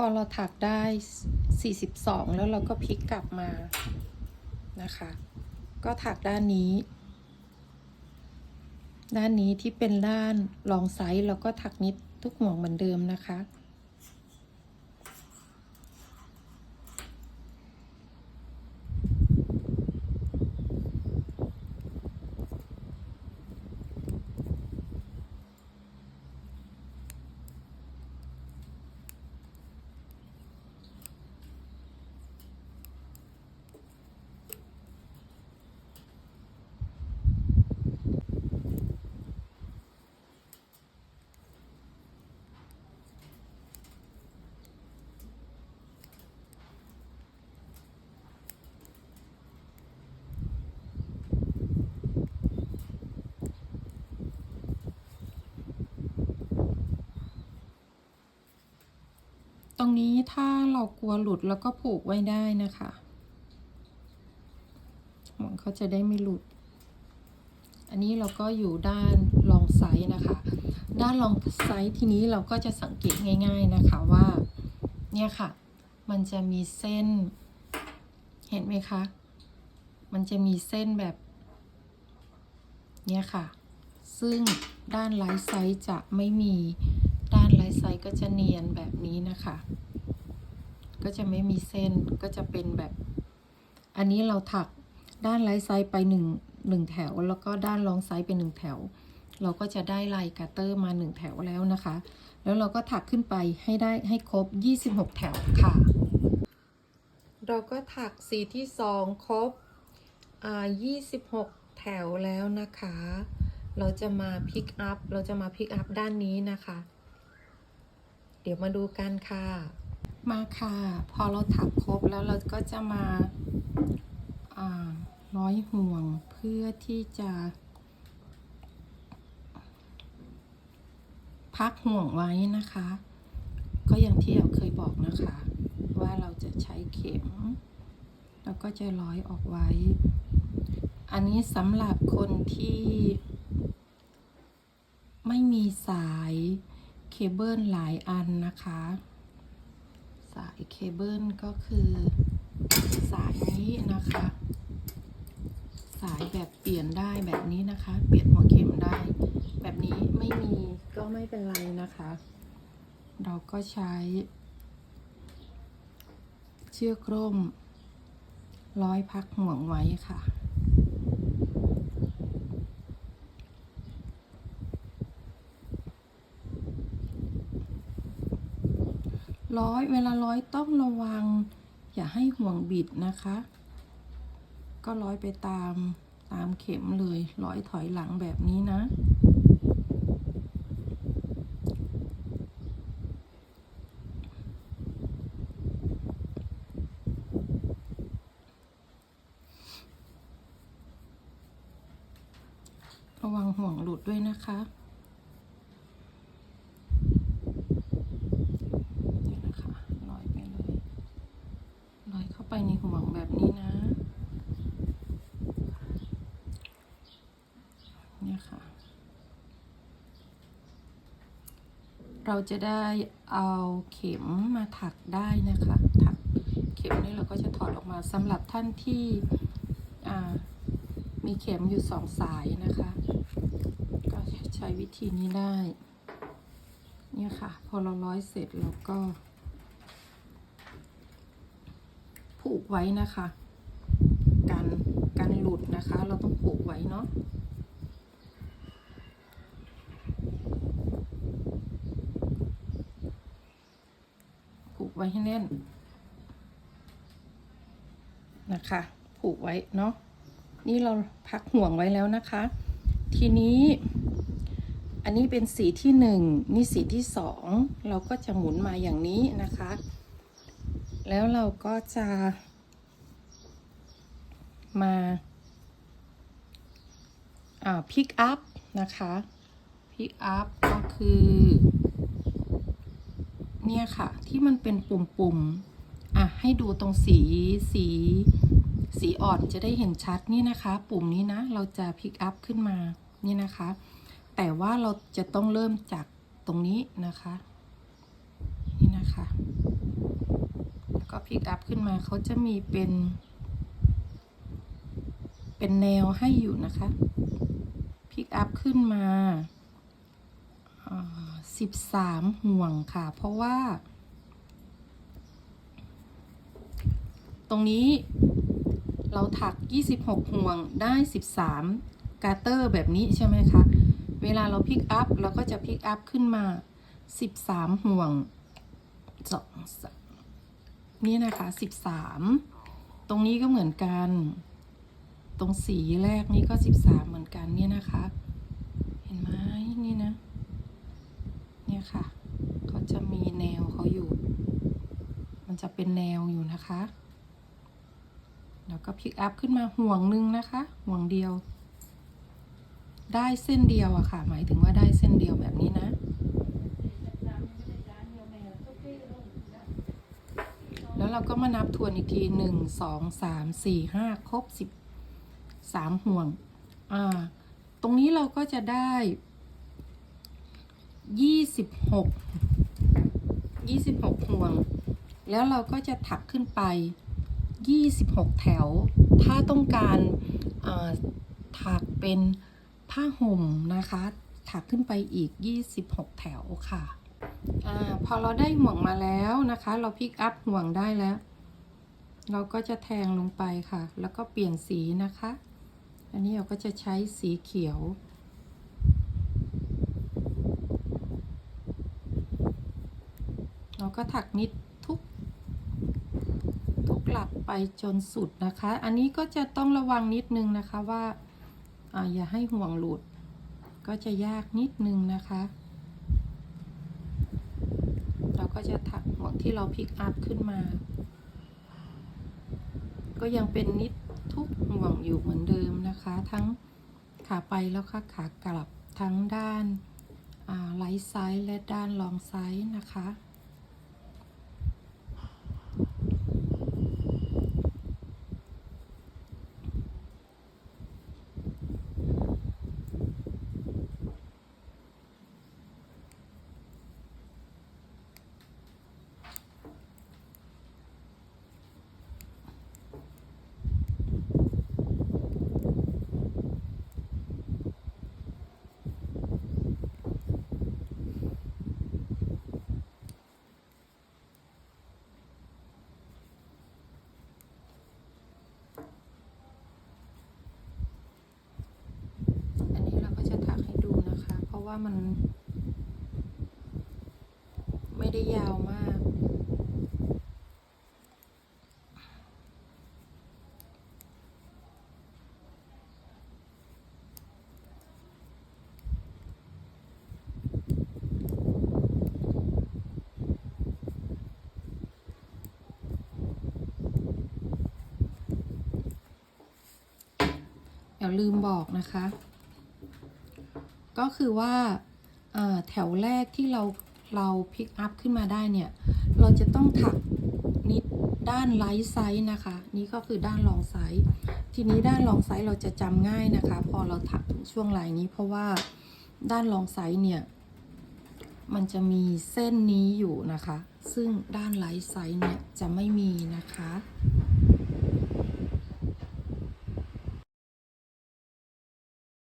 พอเราถักได้ 42 แล้วเราก็พลิกกลับมานะคะ ก็ถักด้านนี้ ด้านนี้ที่เป็นด้านรองไซส์เราก็ถักนิดทุกห่วงเหมือนเดิมนะคะ ต รงนี้ถ้าเรากลัวหลุดแล้วก็ผูกไว้ได้นะคะห่วงเขาจะได้ไม่หลุด อันนี้เราก็อยู่ด้านรองไซส์นะคะ ด้านรองไซส์ทีนี้เราก็จะสังเกตง่าย ๆนะคะว่า เนี่ยค่ะ มันจะมีเส้น เห็นไหมคะ มันจะมีเส้นแบบ เนี่ยค่ะ ซึ่งด้านไลท์ไซส์จะไม่มี ไซส์ก็จะเนียนแบบนี้นะคะ ก็จะไม่มีเส้นก็จะเป็นแบบ อันนี้เราถักด้านไลท์ไซส์ไปหนึ่งหนึ่งแถว แล้วก็ด้านลองไซส์เป็นหนึ่งแถว เราก็จะได้ลายกัตเตอร์มาหนึ่งแถวแล้วนะคะ แล้วเราก็ถักขึ้นไปให้ได้ให้ครบ 26 แถวค่ะ เราก็ถักสีที่สองครบอ่า26 แถวแล้วนะคะ เราจะมาพิกอัพ เราจะมาพิกอัพด้านนี้นะคะ เดี๋ยวมาดูกันค่ะ มาค่ะ พอเราถักครบแล้วเราก็จะมาร้อยห่วงเพื่อที่จะ พักห่วงไว้นะคะ ก็อย่างที่เราเคยบอกนะคะ ว่าเราจะใช้เข็ม แล้วก็จะร้อยออกไว้ อันนี้สำหรับคนที่ไม่มีสาย เคเบิลหลายอันนะคะ สายเคเบิลก็คือสายนี้นะคะ สายแบบเปลี่ยนได้แบบนี้นะคะ เปลี่ยนหัวเข็มได้ แบบนี้ไม่มีก็ไม่เป็นไรนะคะ เราก็ใช้ เชือกร่ม ร้อยพักห่วงไว้ค่ะ ร้อยเวลาร้อยต้องระวัง อย่าให้ห่วงบิดนะคะ ก็ร้อยไปตามตามเข็มเลยร้อยถอยหลังแบบนี้นะ ระวังห่วงหลุดด้วยนะคะนี่นะคะลอยไปเลยลอยเข้าไปในห่วงแบบนี้นะ เนี่ยค่ะ เราจะได้เอาเข็มมาถักได้นะคะ ถักเข็มนี่เราก็จะถอดออกมาสำหรับท่านที่มีเข็มอยู่สองสายนะคะ ก็ใช้วิธีนี้ได้ เนี่ยค่ะ พอเราร้อยเสร็จเราก็ ผูกไว้นะคะ กันกันหลุดนะคะ เราต้องผูกไว้เนาะ ผูก ไว้ให้แน่น นะคะ ผูกไว้เนาะนี่เราพักห่วงไว้แล้วนะคะ ทีนี้ อันนี้เป็นสีที่หนึ่งนี่สีที่สองเราก็จะหมุนมาอย่างนี้นะคะ แล้วเราก็จะ มาอ่าพิกอัพนะคะพิกอัพก็คือ เนี่ยค่ะ ที่มันเป็นปุ่มๆอะให้ดูตรงสีสีสีอ่อนจะได้เห็นชัดนี่นะคะ ปุ่มนี้นะ เราจะพิกอัพขึ้นมานี่นะคะ แต่ว่าเราจะต้องเริ่มจากตรงนี้นะคะ นี่นะคะแล้วก็พลิกอัพขึ้นมาเขาจะมีเป็น เป็นแนวให้อยู่นะคะพลิกอัพขึ้นมาสิบสามห่วงค่ะ เพราะว่า ตรงนี้เราถัก 26 ห่วงได้ 13 กาเตอร์แบบนี้ใช่ไหมคะ เวลาเราพิกอัพเราก็จะพิกอัพขึ้นมา 13 ห่วงสองนี่นะคะ 13 ตรงนี้ก็เหมือนกัน ตรงสีแรกนี่ก็ 13 เหมือนกันเนี่ยนะคะ เห็นไหมนี่นะ เนี่ยค่ะ เขาจะมีแนวเขาอยู่ มันจะเป็นแนวอยู่นะคะ แล้วก็พลิกอัพขึ้นมาห่วงหนึ่งนะคะ ห่วงเดียว ได้เส้นเดียวอะค่ะ หมายถึงว่าได้เส้นเดียวแบบนี้นะ แล้วเราก็มานับทวนอีกทีหนึ่งสองสามสี่ห้าครบสิบสามห่วง อ่า ตรงนี้เราก็จะได้ยี่สิบหกยี่สิบหกห่วง แล้วเราก็จะถักขึ้นไป 26 แถว ถ้าต้องการถักเป็นผ้าห่มนะคะ ถักขึ้นไปอีก 26 แถวค่ะอพอเราได้ห่วงมาแล้วนะคะ เราพลิกอัพห่วงได้แล้ว เราก็จะแทงลงไปค่ะ แล้วก็เปลี่ยนสีนะคะ อันนี้เราก็จะใช้สีเขียวเราก็ถักนิด ลักไปจนสุดนะคะ อันนี้ก็จะต้องระวังนิดนึงนะคะว่าอาอย่าให้ห่วงหลุด ก็จะยากนิดนึงนะคะ เราก็จะถักห่วงที่เราพลิกอัพขึ้นมา ก็ยังเป็นนิดทุกห่วงอยู่เหมือนเดิมนะคะ ทั้งขาไปแล้วก็ขากลับทั้งด้านไลท์ไซส์และด้านลองไซส์นะคะ อันนี้เราก็จะถักให้ดูนะคะ เพราะ ว่ามัน ไม่ได้ยาวมากเดี๋ยวลืมบอกนะคะ ก็คือว่าแถวแรกที่เราเราพิกอัพขึ้นมาได้เนี่ย เราจะต้องถักนิดด้านไลท์ไซส์นะคะ นี่ก็คือด้านลองไซส์ ทีนี้ด้านลองไซส์เราจะจำง่ายนะคะ พอเราถักช่วงลายนี้เพราะว่าด้านลองไซส์เนี่ย มันจะมีเส้นนี้อยู่นะคะ ซึ่งด้านไลท์ไซส์เนี่ยจะไม่มีนะคะ